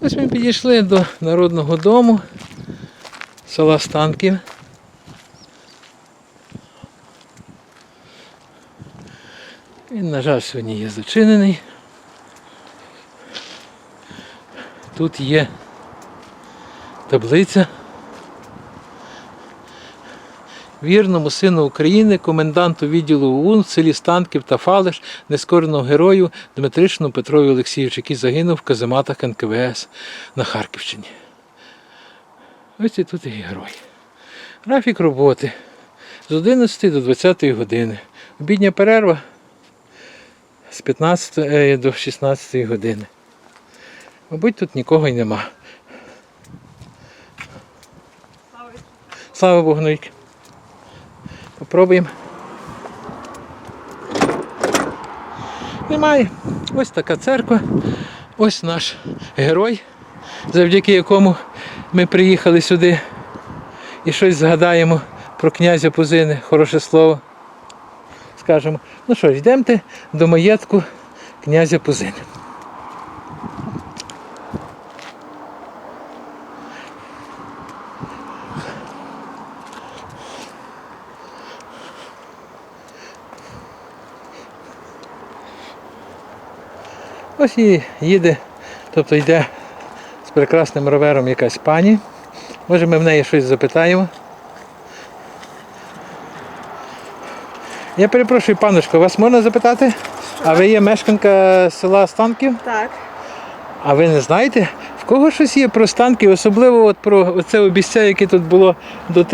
Ось ми підійшли до народного дому села Станків. Він, на жаль, сьогодні є зачинений. Тут є таблиця. Вірному сину України, коменданту відділу ОУН в селі Станків та Фалиш, нескореного герою Дмитричному Петрові Олексійовичу, який загинув в казематах НКВС на Харківщині. Ось і тут і герой. Графік роботи з 11 до 20 години. Обідня перерва з 15 е, до 16 години. Мабуть, тут нікого й нема. Слава Богу, навіки. Попробуємо. Немає. Ось така церква. Ось наш герой, завдяки якому ми приїхали сюди і щось згадаємо про князя Пузини, хороше слово. Скажемо. Ну що ж, йдемте до маєтку князя Пузини. Ось і їде, тобто йде з прекрасним ровером якась пані. Може ми в неї щось запитаємо. Я перепрошую, паночко, вас можна запитати? А ви є мешканка села Станків? Так. А ви не знаєте, в кого щось є про Станків, особливо от про це обіця, яке тут було до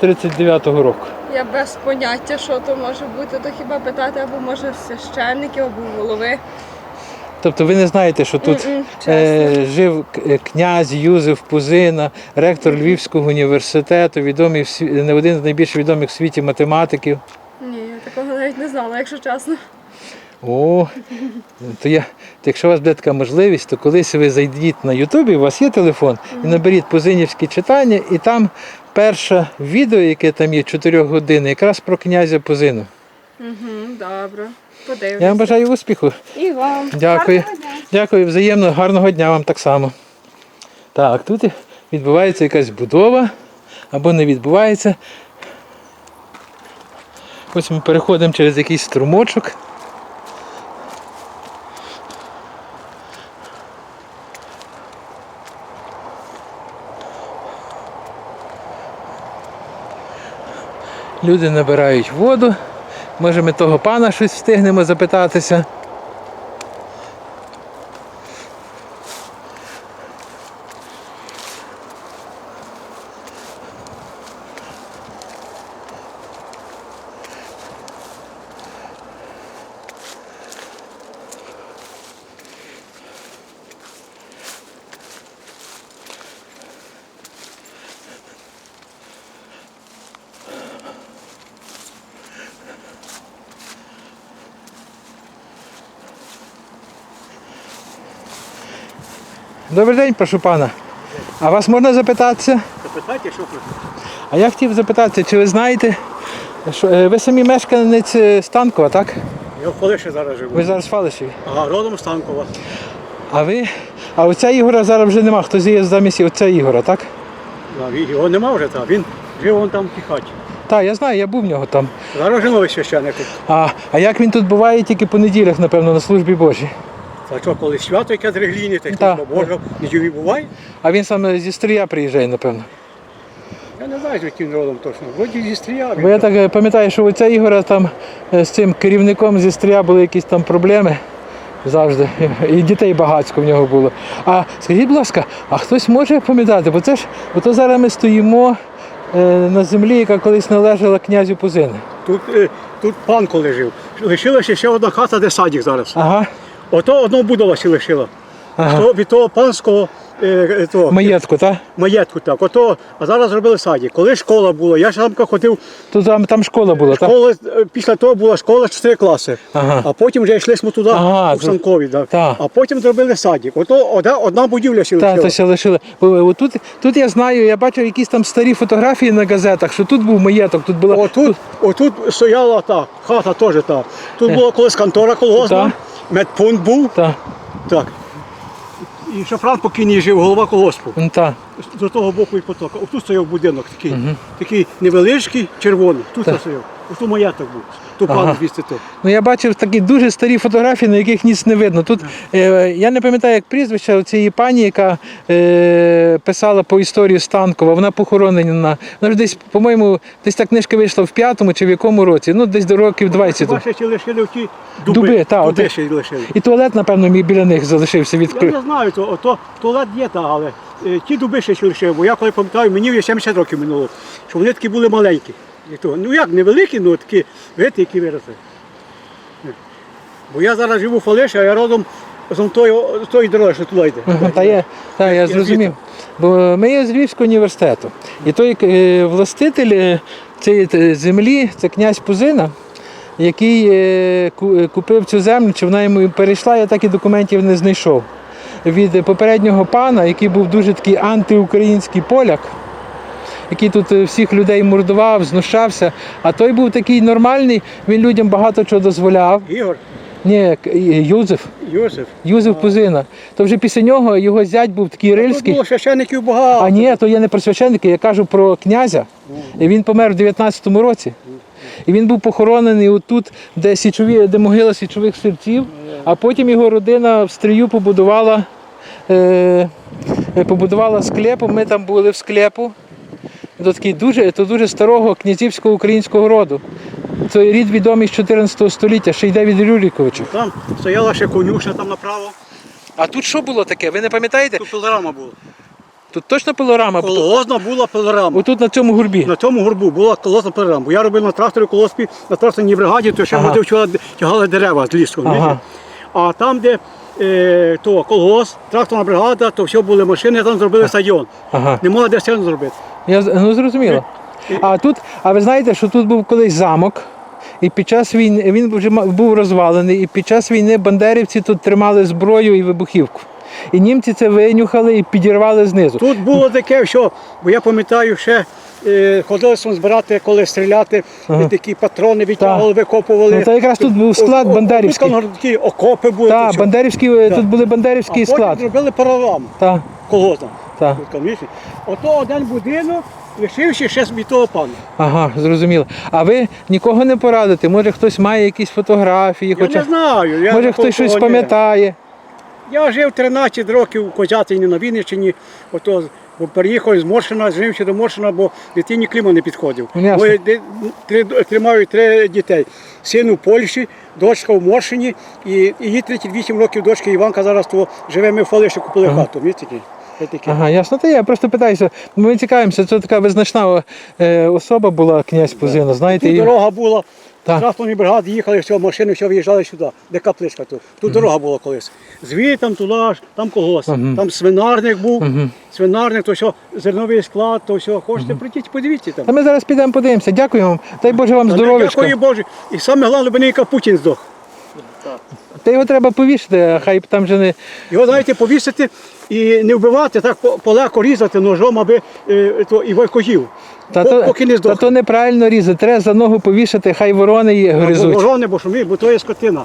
1939 року. Я без поняття, що то може бути, то хіба питати або може священників, або голови. Тобто ви не знаєте, що тут чесно. е, жив к- е, князь Юзеф Пузина, ректор Львівського університету, відомий в сві- не один з найбільш відомих в світі математиків. Ні, я такого навіть не знала, якщо чесно. О, то я, то якщо у вас буде така можливість, то колись ви зайдіть на Ютубі, у вас є телефон, і наберіть Пузинівські читання, і там перше відео, яке там є 4 години, якраз про князя Пузину. Угу, добре. Подивлюся. Я вам бажаю успіху. І вам. Дякую. Гарного дня. Дякую, взаємно, гарного дня вам так само. Так, тут відбувається якась будова або не відбувається. Ось ми переходимо через якийсь струмочок. Люди набирають воду. Може ми того пана щось встигнемо запитатися. Добрий день, прошу пана. А вас можна запитатися? Запитайте, що хочете. А я хотів запитатися, чи ви знаєте, що е, ви самі мешканець е, Станкова, так? Я в Полиші зараз живу. Ви зараз в Фалишеві. Ага, родом з Станкова. А ви. А оця Ігора зараз вже нема. Хтось є замість оця Ігора, так? Да, він- Його нема вже там. Він жив вон там в тій хаті. Так, я знаю, я був в нього там. Зараз вже новий священник. А, а як він тут буває тільки по неділях, напевно, на службі Божій. Та що, коли свято яке дрегліні, та й Так. служба Божа, нічого буває. А він саме зі стрія приїжджає, напевно. Я не знаю, з яким родом точно. Вроді зі стрія. Бо я так е, пам'ятаю, що у ця Ігора там е, з цим керівником зі стрія були якісь там проблеми завжди. І дітей багатько в нього було. А скажіть, будь ласка, а хтось може пам'ятати? Бо це ж ото зараз ми стоїмо е, на землі, яка колись належала князю Пузини. Тут, е, тут пан коли жив. Лишилася ще одна хата, де садик зараз. Ага. Ото одного будова ще лишила. ага. То, від того панського е, е, того, Маєтку, так? маєтку так. Ото, а зараз зробили садик. Коли школа була, я ж там ходив Тут там, там школа була, так? Школа, е, після того була школа 4 класи. Ага. А потім вже йшли ми туди, Ага, у то- Санкові. Да. та. А потім зробили садик. Ото одна, одна будівля ще Так, лишила. то ще лишили. Бо, е, Тут, тут я знаю, я бачив якісь там старі фотографії на газетах, що тут був маєток, тут була. Отут, отут стояла та хата теж та. Тут Е. була колись контора колгоспна, Та. Медпункт був. Так. Так. І Шафран покійний жив, голова колоспу. Ну, та. З того боку і потока. Отут стояв будинок такий, такий невеличкий, червоний. Тут Так. стояв. Ото маяток був. То Ага. пан звідси то. Ну, я бачив такі дуже старі фотографії, на яких ніц не видно. Тут е, я не пам'ятаю, як прізвище цієї пані, яка е, писала по історії Станкова. Вона похоронена. Вона ж десь, по-моєму, десь та книжка вийшла в п'ятому чи в якому році. Ну, десь до років 20. Хіба ще лишили в ті дуби. Дуби, та, дуби ще лишили. І туалет, напевно, мій біля них залишився Я не знаю, то, ото, туалет є, та, але е, ті дуби ще лишили, бо я коли пам'ятаю, мені вже 70 років минуло, що вони такі були маленькі. І то, ну як, невеликі, ну такі, видите, які виросли. Бо я зараз живу в Фалиші, а я родом з тої, з тої дороги, що туди йде. Ага, Та я, та, я зрозумів. Бо ми є з Львівського університету. І той е, властитель е, цієї е, землі, це князь Пузина, який е, е, купив цю землю, чи вона йому перейшла, я так і документів не знайшов. Від попереднього пана, який був дуже такий антиукраїнський поляк, який тут е, всіх людей мордував, знущався. А той був такий нормальний, він людям багато чого дозволяв. Ігор, Ні, К- Юзеф. Юзеф Пузина. То вже після нього його зять був такий Тут рильський. було священиків багато. А ні, то я не про священника, я кажу про князя. І він помер в 19-му році. І він був похоронений отут, де січові, де могила січових серців, а потім його родина в стрію побудувала, е, е, побудувала склепу. Ми там були в склепу. Це такий дуже, це дуже старого князівського українського роду. Це рід відомий з 14 століття, ще йде від Рюриковича. Там стояла ще конюшня там направо. А тут що було таке? Ви не пам'ятаєте? Тут пилорама була. Тут точно пилорама? Колгозна була пилорама. Отут на цьому гурбі. На цьому горбу була колосна пилорама. Бо я робив на тракторі колоспі, на тракторній бригаді, то ще Ага. води вчора тягали дерева з лісу. Ага. А там, де е, то колгосп, тракторна бригада, то все були машини, там зробили стадіон. Ага. Не могла де стіну зробити. Я ну зрозуміло. А тут, а ви знаєте, що тут був колись замок, і під час війни він вже був розвалений, і під час війни бандерівці тут тримали зброю і вибухівку. І німці це винюхали і підірвали знизу. Тут було таке, що, бо я пам'ятаю, ще е, ходили збирати, коли стріляти, Ага. такі патрони відтягували, викопували. Ну, та якраз тут був склад бандерівський. тут Такі окопи були. Так, бандерівський, е, тут були а бандерівський потім склад. зробили паралам колгоспна. Так. Ото один будинок, лишивши ще від того пана. Ага, зрозуміло. А ви нікого не порадите? Може хтось має якісь фотографії, Я хоча не знаю. Я може хтось щось пам'ятає. Я жив 13 років у Козятині на Вінниччині, ото бо переїхав з Моршина, жив ще до Моршина, бо дитині кліма не підходив. Ну, три, тримаю три дітей. Син у Польщі, дочка в Моршині, і, їй 38 років дочка Іванка зараз то живе, ми в Фалиші купили хату. Такі. Ага, ясно. Та я просто питаюся. Ми цікавимося, це така визначна е, особа була князь Пузина, знаєте. Тут І... дорога була, транспортні бригади їхали, все, машини, все виїжджали сюди, де капличка тут. Тут дорога була колись. Звідти туди, там колгосп, там свинарник був, свинарник, то все, зерновий склад, то все. Хочете прийти, подивіться там. Та ми зараз підемо подивимося. Дякую вам. Дай Боже вам Та не здоров'ячка. Дякую Боже. І саме головне, бо ненька Путін здох. Та його треба повішати, а хай там же не. Його, знаєте, повісити і не вбивати, так по- полегко різати ножом, аби е, то, і войкожів. Та то, поки не та то неправильно різати. Треба за ногу повішати, хай ворони її гризуть. Ворони, бо шумі, бо то є скотина.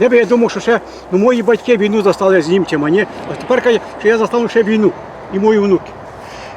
Де би я думав, що ще ну, мої батьки війну застали з німцями, ні? А тепер каже, що я застану ще війну і мої внуки.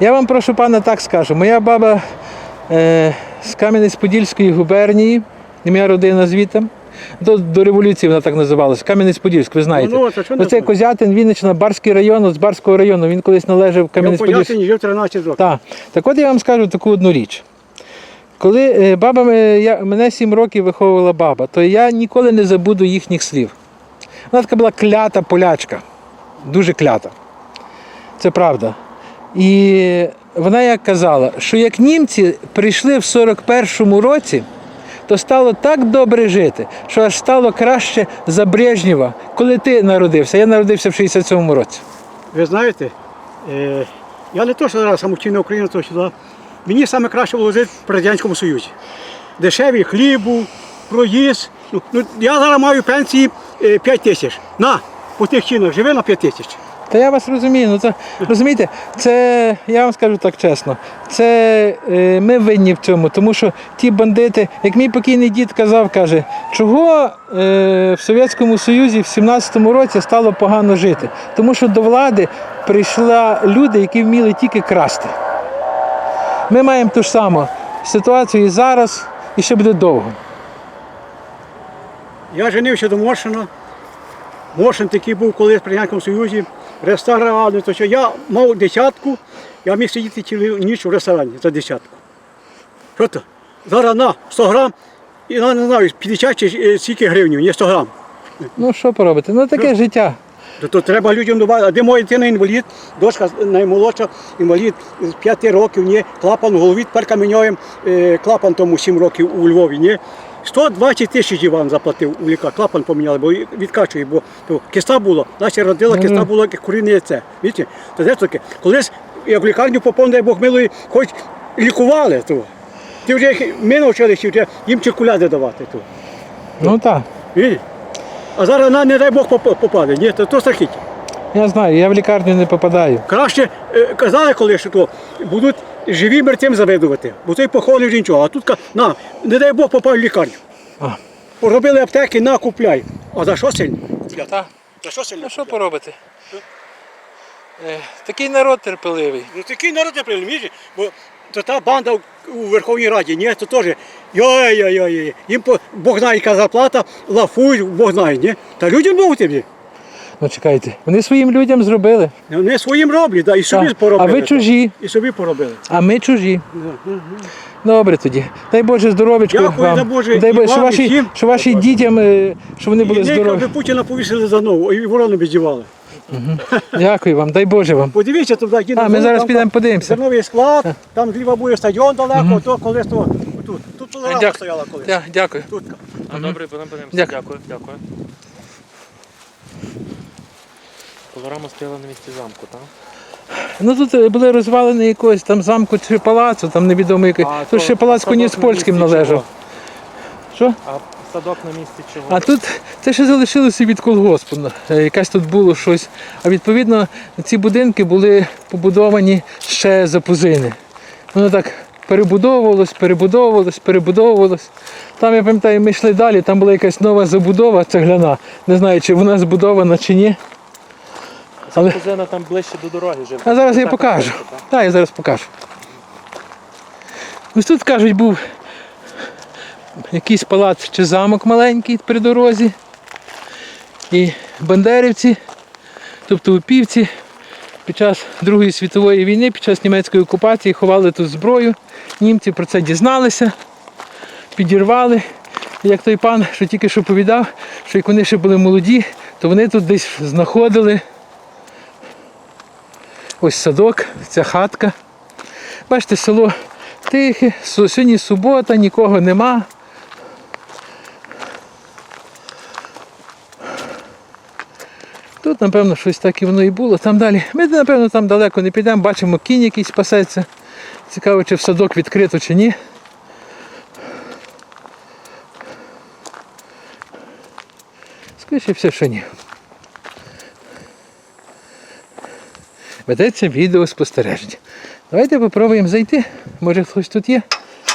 Я вам прошу пана так скажу. Моя баба е, з Кам'янець-Подільської губернії, і моя родина звідти. До, до революції вона так називалася. Кам'янець-Подільськ, ви знаєте. Ну, ну, це що Оце знаю. Козятин, Вінниччина, Барський район, з Барського району. Він колись належав Кам'янець-Подільськ. Понятині жив 13 років. Так. так от я вам скажу таку одну річ. Коли е, баба, я, мене сім років виховувала баба, то я ніколи не забуду їхніх слів. Вона така була клята полячка, дуже клята. Це правда. І вона як казала, що як німці прийшли в 41-му році, то стало так добре жити, що аж стало краще за Брежнєва, коли ти народився. Я народився в 67-му році. Ви знаєте, е, я не то, що зараз самостійна Україна, то сюди. Мені саме краще було жити в Радянському Союзі. Дешевий хліб був, проїзд. Ну, ну, я зараз маю пенсії е, 5 тисяч. На, по тих чинах живи на 5 тисяч. Та я вас розумію. Ну це розумієте, це я вам скажу так чесно. Це е, ми винні в цьому, тому що ті бандити, як мій покійний дід казав, каже, чого е, в Совєтському Союзі в 17-му році стало погано жити. Тому що до влади прийшла люди, які вміли тільки красти. Ми маємо ту ж саму ситуацію і зараз, і ще буде довго. Я женився до Моршина. Моршин такий був колись при Радянському Союзі, ресторан, то що я мав десятку, я міг сидіти цілу ніч у ресторані за десятку. Що то? Зараз на 100 грам, і на не знаю, 50 чи е, скільки гривень, не 100 грам. Ну що поробити? Ну таке життя. То, то треба людям добавити. А де моя дитина інвалід, дочка наймолодша, інвалід з 5 років, ні, клапан в голові, тепер камінюємо е, клапан тому 7 років у Львові, ні. 120 тисяч Іван заплатив у ліка, клапан поміняли, бо відкачує, бо то, киста було, наче родила, Ну, киста було як куріне яйце. Бачите? То де таке, колись як в лікарню попав, дай Бог милої, хоч лікували, то. Ти вже ми навчилися вже їм чекуляди давати. То. Ну так. Видите? А зараз на, не дай Бог поп- попаде, ні, то, то страхіття. Я знаю, я в лікарню не попадаю. Краще е, казали, коли що то будуть живі мертвим завидувати, бо той похований вже нічого. А тут на, не дай Бог попав в лікарню. А. Поробили аптеки, на купляй. А за що сильно? Так. За що сильно? Ну що поробити? Е, такий народ терпеливий. Ну такий народ приймі, бо то та банда у Верховній Раді, ні, то теж йой-йой-йой. Їм по Бог знає, яка зарплата, лафують, Бог знає, ні. Та людям Бог тобі. Ну чекайте, вони своїм людям зробили. Вони своїм роблять, да, і собі Так. А ви чужі, І собі поробили. а ми чужі. Добре тоді. Дай Боже здоров'ячко Дякую, вам. дай Боже, Дай Боже, що ваші, що ваші дітям, е, що вони були І здорові. би Путіна повісили за ногу, і ворону віддівали. Дякую вам, дай Боже вам. Подивіться туди, які А, ми зараз підемо подивимося. Зерновий склад, там зліва буде стадіон далеко, то колись то тут. Тут Дякую. стояла колись. Дякую. Тут. А добре, подивимося. Дякую. Дякую, дякую. Колорама стояла на місці замку, так? Ну тут е, були розвалені якогось там замку чи палацу, там невідомо який. Тут ще палац коні з польським належав. Що? А садок на місці чого? А тут це ще залишилося від колгоспу. Е, Якась тут було щось. А відповідно ці будинки були побудовані ще за пузини. Воно так перебудовувалось, перебудовувалось, перебудовувалось. Там, я пам'ятаю, ми йшли далі, там була якась нова забудова цегляна. Не знаю, чи вона збудована чи ні. Але- Кузена там ближче до дороги жив. А зараз я Так, покажу. так, так. Так, я зараз покажу. Ось тут, кажуть, був якийсь палац чи замок маленький при дорозі. І бандерівці, тобто упівці, під час Другої світової війни, під час німецької окупації ховали тут зброю. Німці про це дізналися, підірвали. І Як той пан, що тільки що повідав, що як вони ще були молоді, то вони тут десь знаходили Ось садок, ця хатка. Бачите, село тихе, сьогодні субота, нікого нема. Тут, напевно, щось так і воно і було. Там далі. Ми, напевно, там далеко не підемо, бачимо, кінь якийсь пасеться. Цікаво, чи в садок відкрито, чи ні. Скоріше все, що ні. Ведеться відеоспостереження. Давайте попробуємо зайти. Може хтось тут є,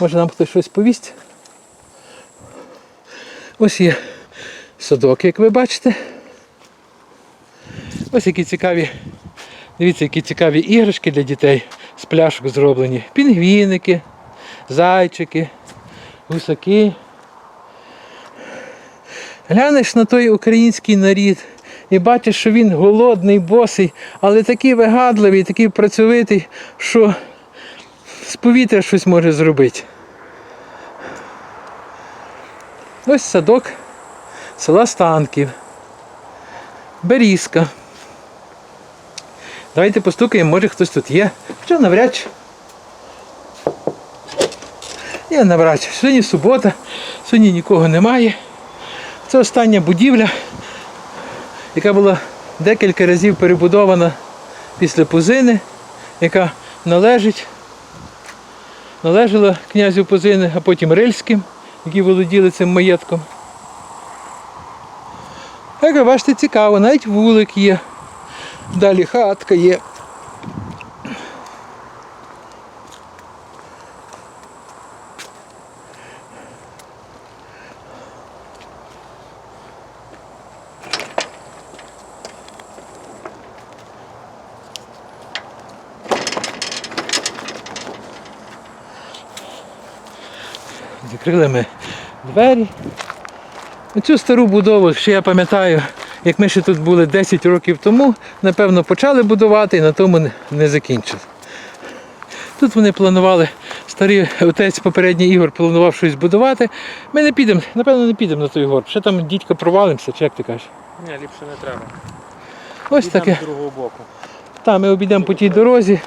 може нам хтось щось повість. Ось є садок, як ви бачите. Ось які цікаві. Дивіться, які цікаві іграшки для дітей з пляшок зроблені. Пінгвіники, зайчики, гусаки. Глянеш на той український нарід і бачиш, що він голодний, босий, але такий вигадливий, такий працьовитий, що з повітря щось може зробити. Ось садок села Станків. Берізка. Давайте постукаємо, може хтось тут є. Хоча навряд. Я навряд. Сьогодні субота, сьогодні нікого немає. Це остання будівля, яка була декілька разів перебудована після Пузини, яка належить, належала князю Пузини, а потім Рильським, які володіли цим маєтком. Як ви бачите, цікаво, навіть вулик є. Далі хатка є. Закрили ми двері. Цю стару будову, ще я пам'ятаю, як ми ще тут були 10 років тому, напевно, почали будувати і на тому не- закінчили. Тут вони планували, старий отець попередній Ігор планував щось будувати. Ми не підемо, напевно, не підемо на той горб. Ще там дідька провалимося, чи як ти кажеш? Ні, ліпше не треба. Ось Підемо таке. з другого боку. Та, ми обійдемо по тій дорозі.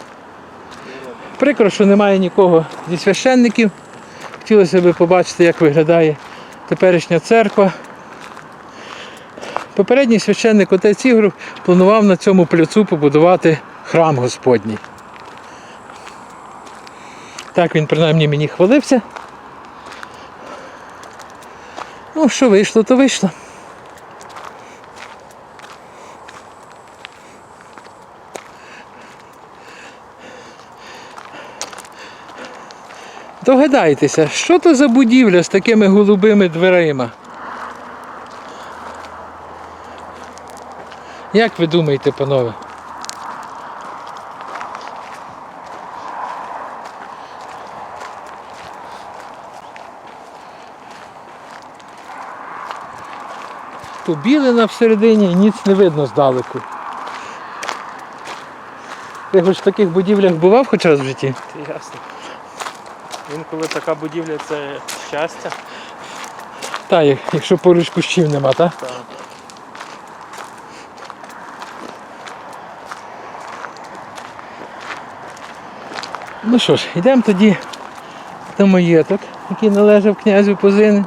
Прикро, що немає нікого зі священників. Хотілося б побачити, як виглядає теперішня церква. Попередній священник отець Ігор планував на цьому пляцу побудувати храм Господній. Так він принаймні мені хвалився. Ну, що вийшло, то вийшло. Догадайтеся, що то за будівля з такими голубими дверима? Як ви думаєте, панове? Побілена всередині і ніц не видно здалеку. Ти хоч в таких будівлях бував хоч раз в житті? Ясно. Інколи така будівля це щастя. Так, як- якщо поруч кущів нема, так? Та Ну що ж, йдемо тоді до маєток, який належав князю Позини.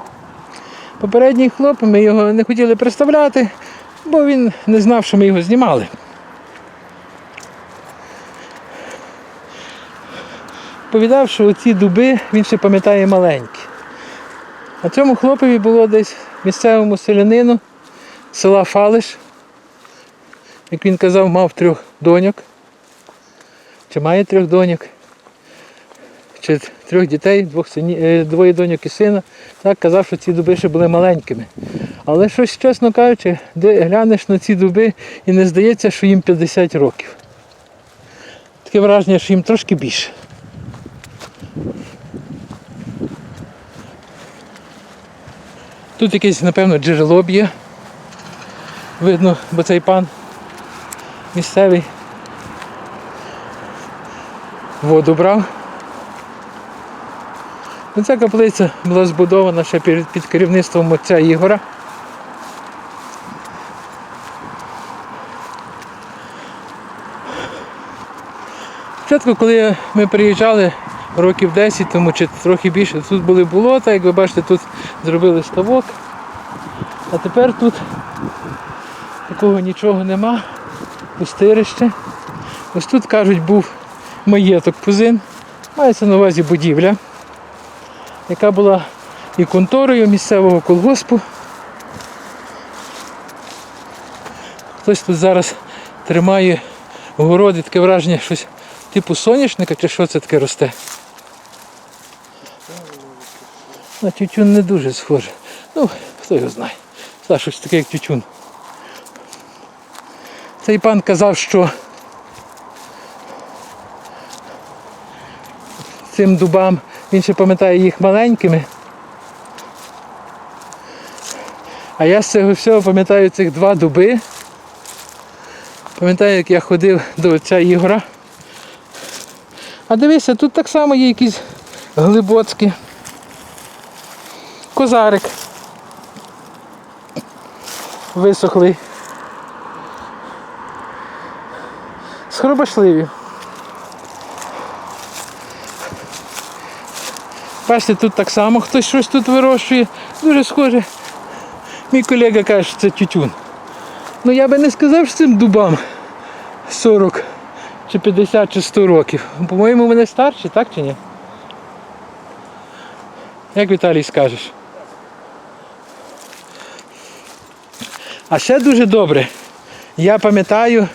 Попередній хлоп, ми його не хотіли представляти, бо він не знав, що ми його знімали. Повідав, що ці дуби він ще пам'ятає маленькі. А цьому хлопові було десь місцевому селянину села Фалиш. Як він казав, мав трьох доньок. Чи має трьох доньок? чи трьох дітей, двох сині, е, двоє доньок і сина. Так казав, що ці дуби ще були маленькими. Але щось, чесно кажучи, де глянеш на ці дуби і не здається, що їм 50 років. Таке враження, що їм трошки більше. Тут якесь, напевно, джерело б'є. Видно, бо цей пан місцевий воду брав. Ну, Ця каплиця була збудована ще під, керівництвом отця Ігора. Спочатку, коли ми приїжджали років 10 тому чи трохи більше, тут були болота, як ви бачите, тут зробили ставок. А тепер тут такого нічого нема, пустирище. Ось тут, кажуть, був маєток Пузин. Мається на увазі будівля яка була і конторою місцевого колгоспу. Хтось тут зараз тримає в городі таке враження, щось типу соняшника чи що це таке росте. На тютюн не дуже схоже. Ну, хто його знає. Та щось таке, як тютюн. Цей пан казав, що цим дубам він ще пам'ятає їх маленькими. А я з цього всього пам'ятаю цих два дуби. Пам'ятаю, як я ходив до отця Ігора. А дивися, тут так само є якісь глибоцькі. Козарик. Висохлий. Схоробашливі. Бачите, тут так само хтось щось тут вирощує. Дуже схоже. Мій колега каже, що це тютюн. Ну я би не сказав, що цим дубам 40 чи 50 чи 100 років. По-моєму, вони старші, так чи ні? Як Віталій скажеш? А ще дуже добре. Я пам'ятаю,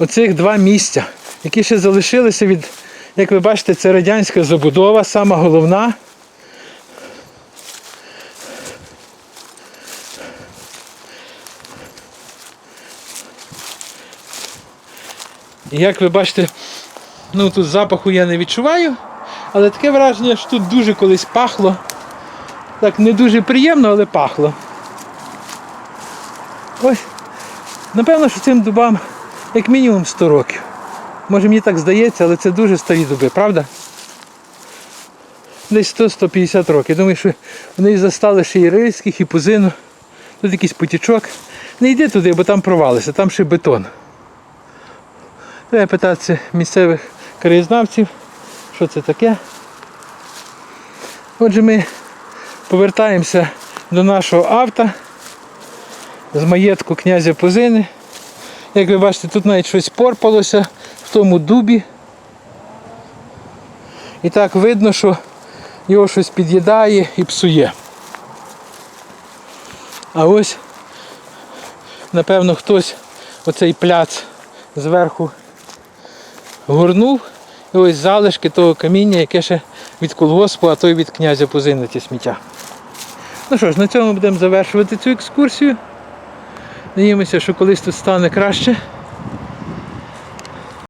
оцих два місця, які ще залишилися від, як ви бачите, це радянська забудова, сама головна. Як ви бачите, ну тут запаху я не відчуваю, але таке враження, що тут дуже колись пахло. Так не дуже приємно, але пахло. Ось. Напевно, що цим дубам як мінімум 100 років. Може мені так здається, але це дуже старі дуби, правда? Десь 100-150 років. Думаю, що вони застали ще і рильських, і пузину. Тут якийсь потічок. Не йди туди, бо там провалися, там ще бетон. Треба питатися місцевих краєзнавців, що це таке. Отже, ми повертаємося до нашого авто з маєтку князя Позини. Як ви бачите, тут навіть щось порпалося в тому дубі. І так видно, що його щось під'їдає і псує. А ось, напевно, хтось оцей пляц зверху горнув. І ось залишки того каміння, яке ще від колгоспу, а то й від князя Позини ті сміття. Ну що ж, на цьому будемо завершувати цю екскурсію. Надіємося, що колись тут стане краще.